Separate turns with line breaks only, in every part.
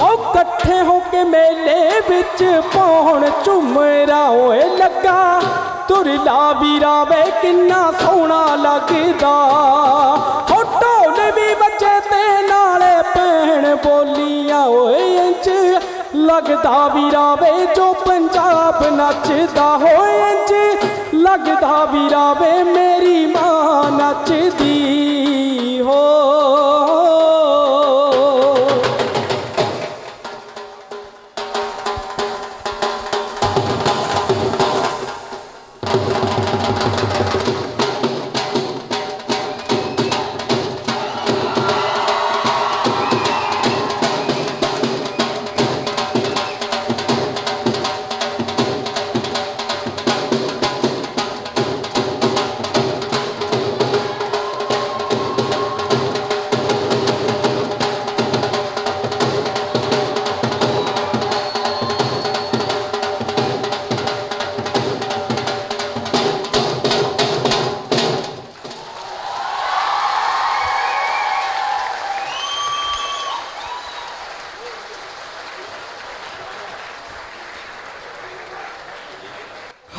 ਹੋ ਇਕੱਠੇ ਹੋ ਕੇ ਮੇਲੇ ਵਿੱਚ ਪਾਉਣ ਝੁਮਰਾ ਓਏ ਲੱਗਾ। ਤੁਰਲਾ ਵੀਰਾ ਵੇ, ਕਿੰਨਾ ਸੋਹਣਾ ਲੱਗਦਾ। ਹੋ ਢੋਲ ਵੀ ਬੱਚੇ ਤੇ ਨਾਲੇ ਭੈਣ ਬੋਲੀਆਂ ਓਏ ਇੰਜ। ਲੱਗਦਾ ਵੀਰਾ ਵੇ, ਜੋ ਪੰਜਾਬ ਨੱਚਦਾ ਹੋਏ ਇੰਜ। ਲੱਗਦਾ ਵੀਰਾ ਵੇ, ਮੇਰੀ ਮਾਂ ਨੱਚਦੀ ਹੋ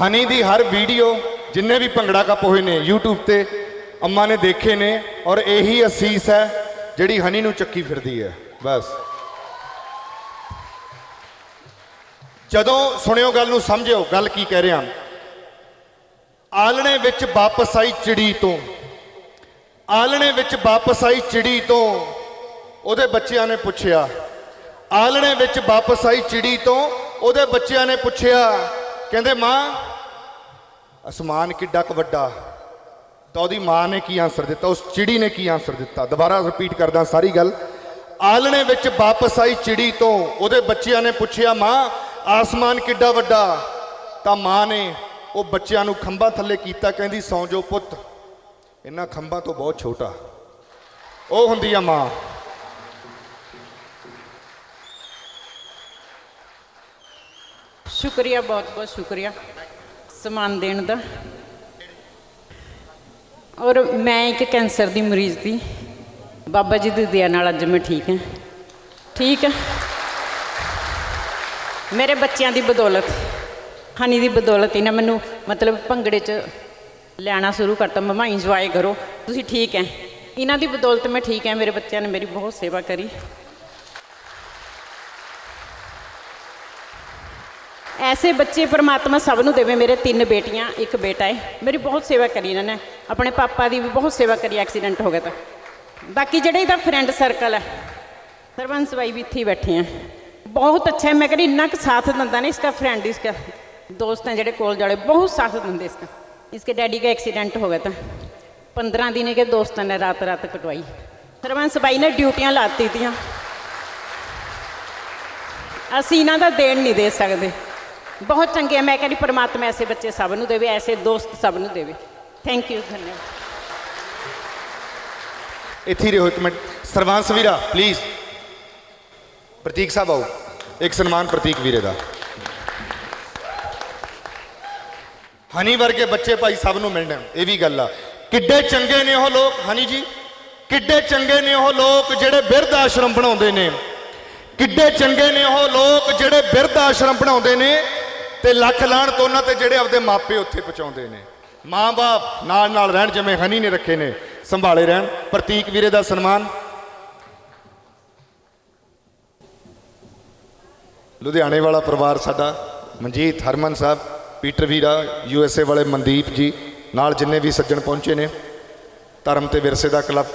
ਹਨੀ ਦੀ ਹਰ ਵੀਡੀਓ ਜਿੰਨੇ ਵੀ ਭੰਗੜਾ ਕੱਪ ਹੋਏ ਨੇ YouTube ਤੇ, ਅੰਮਾ ਨੇ ਦੇਖੇ ਨੇ ਔਰ ਇਹੀ ਅਸੀਸ ਹੈ ਜਿਹੜੀ ਹਨੀ ਨੂੰ ਚੱਕੀ ਫਿਰਦੀ ਹੈ। ਬਸ। ਜਦੋਂ ਸੁਣਿਓ ਗੱਲ ਨੂੰ ਸਮਝਿਓ, ਗੱਲ ਕੀ ਕਹਿ ਰਿਹਾ ਆਲਣੇ ਵਿੱਚ ਵਾਪਸ ਆਈ ਚਿੜੀ ਤੋਂ। ਆਲਣੇ ਵਿੱਚ ਵਾਪਸ ਆਈ ਚਿੜੀ ਤੋਂ, ਉਹਦੇ ਬੱਚਿਆਂ ਨੇ ਪੁੱਛਿਆ। ਆਲਣੇ ਵਿੱਚ ਵਾਪਸ ਆਈ ਚਿੜੀ ਤੋਂ, ਉਹਦੇ ਬੱਚਿਆਂ ਨੇ ਪੁੱਛਿਆ, ਕਹਿੰਦੇ, ਮਾਂ ਅਸਮਾਨ ਕਿੱਡਾ ਕੁ ਵੱਡਾ। ਤਾਂ ਉਹਦੀ ਮਾਂ ਨੇ ਕੀ ਆਨਸਰ ਦਿੱਤਾ? ਉਸ ਚਿੜੀ ਨੇ ਕੀ ਆਨਸਰ ਦਿੱਤਾ? ਦੁਬਾਰਾ ਰਿਪੀਟ ਕਰਦਾ ਸਾਰੀ ਗੱਲ। ਆਲਣੇ ਵਿੱਚ ਵਾਪਸ ਆਈ ਚਿੜੀ ਤੋਂ। ਉਹਦੇ ਬੱਚਿਆਂ ਨੇ ਪੁੱਛਿਆ, ਮਾਂ, ਆਸਮਾਨ ਕਿੱਡਾ ਵੱਡਾ? ਤਾਂ ਮਾਂ ਨੇ ਉਹ ਬੱਚਿਆਂ ਨੂੰ ਖੰਭਾਂ ਥੱਲੇ ਕੀਤਾ, ਕਹਿੰਦੀ, ਸੌਂ ਜੋ ਪੁੱਤ। ਇਹਨਾਂ ਖੰਭਾਂ ਤੋਂ ਬਹੁਤ ਛੋਟਾ। ਉਹ ਹੁੰਦੀ ਆ ਮਾਂ।
ਸ਼ੁਕਰੀਆ ਬਹੁਤ ਬਹੁਤ ਸ਼ੁਕਰੀਆ। ਸਮਾਨ ਦੇਣ ਦਾ। ਔਰ ਮੈਂ ਇੱਕ ਕੈਂਸਰ ਦੀ ਮਰੀਜ਼ ਦੀ। ਬਾਬਾ ਜੀ ਦੀ ਦਇਆ ਨਾਲ ਅੱਜ ਮੈਂ ਠੀਕ ਹਾਂ। ਠੀਕ ਹੈ। ਮੇਰੇ ਬੱਚਿਆਂ ਦੀ ਬਦੌਲਤ ਹਨੀ ਦੀ ਬਦੌਲਤ ਇਹਨਾਂ ਮੈਨੂੰ ਮਤਲਬ ਭੰਗੜੇ 'ਚ ਲੈਣਾ ਸ਼ੁਰੂ ਕਰਤਾ, ਮਮਾ ਇੰਜੋਏ ਕਰੋ, ਤੁਸੀਂ ਠੀਕ ਹੈ। ਇਹਨਾਂ ਦੀ ਬਦੌਲਤ ਮੈਂ ਠੀਕ ਹਾਂ, ਮੇਰੇ ਬੱਚਿਆਂ ਨੇ ਮੇਰੀ ਬਹੁਤ ਸੇਵਾ ਕਰੀ। ਐਸੇ ਬੱਚੇ ਪਰਮਾਤਮਾ ਸਭ ਨੂੰ ਦੇਵੇ, ਮੇਰੇ ਤਿੰਨ ਬੇਟੀਆਂ, ਇੱਕ ਬੇਟਾ ਹੈ ਮੇਰੀ ਬਹੁਤ ਸੇਵਾ ਕਰੀ ਇਹਨਾਂ ਨੇ। ਆਪਣੇ ਪਾਪਾ ਦੀ ਵੀ ਬਹੁਤ ਸੇਵਾ ਕਰੀ, ਐਕਸੀਡੈਂਟ ਹੋ ਗਿਆ ਤਾਂ। ਬਾਕੀ ਜਿਹੜੇ ਇਹਦਾ ਫਰੈਂਡ ਸਰਕਲ ਹੈ ਸਰਵੰਸ ਬਾਈ ਵੀ ਇੱਥੇ ਬੈਠੇ ਆ। ਬਹੁਤ ਅੱਛਾ ਮੈਂ ਕਹਿੰਦੀ ਇੰਨਾ ਕੁ ਸਾਥ ਦਿੰਦਾ ਨੇ ਇਸਕਾ ਫਰੈਂਡ ਇਸਕਾ ਦੋਸਤ ਹੈ ਜਿਹੜੇ ਕੋਲ ਜਾਲੇ, ਬਹੁਤ ਸਾਥ ਦਿੰਦੇ ਇਸਕਾ। ਇਸਕੇ ਡੈਡੀ ਦਾ ਐਕਸੀਡੈਂਟ ਹੋ ਗਿਆ ਤਾਂ। 15 ਦਿਨ ਕੇ ਦੋਸਤਾਂ ਨੇ ਰਾਤ ਰਾਤ ਕਟਵਾਈ। ਸਰਵੰਸ ਬਾਈ ਨੇ ਡਿਊਟੀਆਂ ਲਾਤੀ ਤੀਆਂ। ਅਸੀਂ ਇਹਨਾਂ ਦਾ ਦੇਣ ਨਹੀਂ ਦੇ ਸਕਦੇ। ਬਹੁਤ ਚੰਗੇ ਆ, ਮੈਂ ਕਹਿੰਦੀ ਪਰਮਾਤਮਾ ਐਸੇ ਬੱਚੇ ਸਭ ਨੂੰ ਦੇਵੇ, ਐਸੇ ਦੋਸਤ ਸਭ ਨੂੰ ਦੇਵੇ। ਥੈਂਕ ਯੂ ਧੰਨਵਾਦ।
ਇੱਥੇ ਹੀ ਰਹੋ ਇੱਕ ਮਿੰਟ। ਸਰਵਾਂਸ ਵੀਰਾ ਪਲੀਜ਼ ਪ੍ਰਤੀਕ ਸਾਹਿਬ ਆਓ। ਇੱਕ ਸਨਮਾਨ ਪ੍ਰਤੀਕ ਵੀਰੇ ਦਾ। ਹਨੀ ਵਰਗੇ ਬੱਚੇ ਭਾਈ ਸਭ ਨੂੰ ਮਿਲਣੇ ਇਹ ਵੀ ਗੱਲ ਆ। ਕਿੱਡੇ ਚੰਗੇ ਨੇ ਉਹ ਲੋਕ, ਹਨੀ ਜੀ। ਕਿੱਡੇ ਚੰਗੇ ਨੇ ਉਹ ਲੋਕ ਜਿਹੜੇ ਬਿਰਧ ਆਸ਼ਰਮ ਬਣਾਉਂਦੇ ਨੇ। ਕਿੱਡੇ ਚੰਗੇ ਨੇ ਉਹ ਲੋਕ ਜਿਹੜੇ ਬਿਰਧ ਆਸ਼ਰਮ ਬਣਾਉਂਦੇ ਨੇ। ਤੇ ਲੱਖ ਲਾਣ ਤੋਂ ਉਹਨਾਂ ਤੇ ਜਿਹੜੇ ਆਪਦੇ ਮਾਪੇ ਉੱਥੇ ਪਹੁੰਚਾਉਂਦੇ ਨੇ। ਮਾਂ-ਬਾਪ ਨਾਲ ਨਾਲ ਰਹਿਣ, ਜਿਵੇਂ ਹਨੀ ਨੇ ਰੱਖੇ ਨੇ, ਸੰਭਾਲੇ ਰਹਿਣ। ਪ੍ਰਤੀਕ ਵੀਰੇ ਦਾ ਸਨਮਾਨ। ਲੁਧਿਆਣੇ ਵਾਲਾ ਪਰਿਵਾਰ ਸਾਡਾ, ਮਨਜੀਤ, ਹਰਮਨ ਸਾਹਿਬ, ਪੀਟਰ ਵੀਰਾ, ਯੂ ਐਸ ਏ ਵਾਲੇ ਮਨਦੀਪ ਜੀ, ਨਾਲ ਜਿੰਨੇ ਵੀ ਸੱਜਣ ਪਹੁੰਚੇ ਨੇ, ਧਰਮ ਤੇ ਵਿਰਸੇ ਦਾ ਕਲੱਬ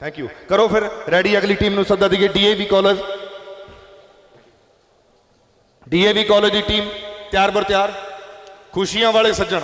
ਥੈਂਕ ਯੂ ਕਰੋ ਫਿਰ ਰੈਡੀ ਅਗਲੀ ਟੀਮ ਨੂੰ ਸੱਦਾ ਦਈਏ ਡੀਏਵੀ ਕਾਲਜ ਡੀਏਵੀ ਕਾਲਜ ਦੀ ਟੀਮ ਤਿਆਰ ਬਰ ਤਿਆਰ ਖੁਸ਼ੀਆਂ ਵਾਲੇ ਸੱਜਣ।